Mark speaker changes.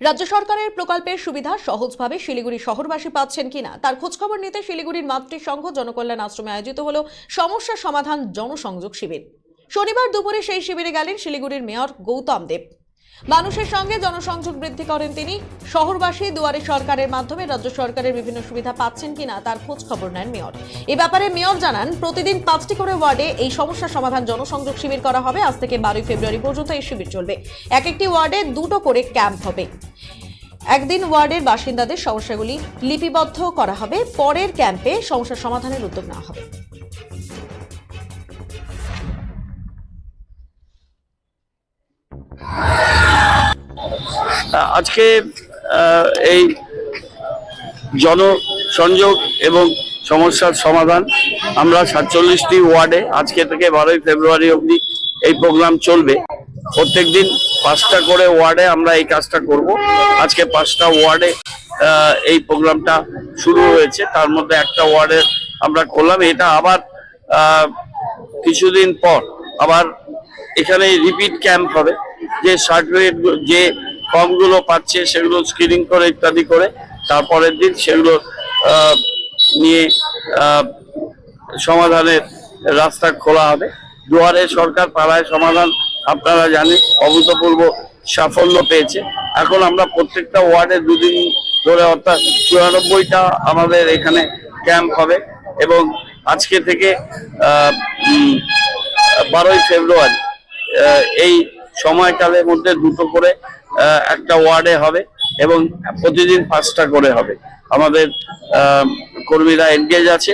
Speaker 1: রাজ্য সরকারের প্রকল্পের সুবিধা সহজভাবে শিলিগুড়ি শহরবাসী পাচ্ছেন কিনা, তার খোঁজখবর নিতে শিলিগুড়ির মাতৃসংঘ জনকল্যাণ আশ্রমে আয়োজিত হল সমস্যা সমাধান জনসংযোগ শিবির। শনিবার দুপুরে সেই শিবিরে গেলেন শিলিগুড়ির মেয়র গৌতম দেব। মানুষের সঙ্গে জনসংযোগ বৃদ্ধি করেন তিনি। শহরবাসী দুয়ারে সরকারের মাধ্যমে রাজ্য সরকারের বিভিন্ন সুবিধা পাচ্ছেন কিনা তার খোঁজ খবর নেন মেয়র। এ ব্যাপারে মেয়র জানান, প্রতিদিন পাঁচটি করে ওয়ার্ডে এই সমস্যা সমাধান জনসংযোগ শিবির করা হবে। আজ থেকে বারোই ফেব্রুয়ারি পর্যন্ত এই শিবির চলবে। এক একটি ওয়ার্ডে দুটো করে ক্যাম্প হবে। একদিন ওয়ার্ডের বাসিন্দাদের সমস্যাগুলি লিপিবদ্ধ করা হবে। পরের ক্যাম্পে সমস্যা সমাধানের উদ্যোগ নেওয়া হবে।
Speaker 2: আজকে এই জনসংযোগ এবং সমস্যার সমাধান আমরা সাতচল্লিশটি ওয়ার্ডে আজকে থেকে বারোই ফেব্রুয়ারি অবধি এই প্রোগ্রাম চলবে। প্রত্যেকদিন পাঁচটা করে ওয়ার্ডে আমরা এই কাজটা করব। আজকে পাঁচটা ওয়ার্ডে এই প্রোগ্রামটা শুরু হয়েছে। তার মধ্যে একটা ওয়ার্ডে আমরা করলাম। এটা আবার কিছুদিন পর আবার এখানে রিপিট ক্যাম্প হবে। যে সার্টিফিকেট যে ফর্মগুলো পাচ্ছে, সেগুলো স্ক্রিনিং করে ইত্যাদি করে। তারপরের দিন সেগুলো নিয়ে সমাধানের রাস্তা খোলা হবে। দুয়ারে সরকার পাড়ায় সমাধান আপনারা জানেন, অভূতপূর্ব সাফল্য পেয়েছে। এখন আমরা প্রত্যেকটা ওয়ার্ডে দুদিন ধরে, অর্থাৎ চুরানব্বইটা আমাদের এখানে ক্যাম্প হবে এবং আজকে থেকে বারোই ফেব্রুয়ারি এই সময়কালের মধ্যে দুটো করে একটা ওয়ার্ডে হবে এবং প্রতিদিন পাঁচটা করে হবে। আমাদের কর্মীরা এনগেজ আছে।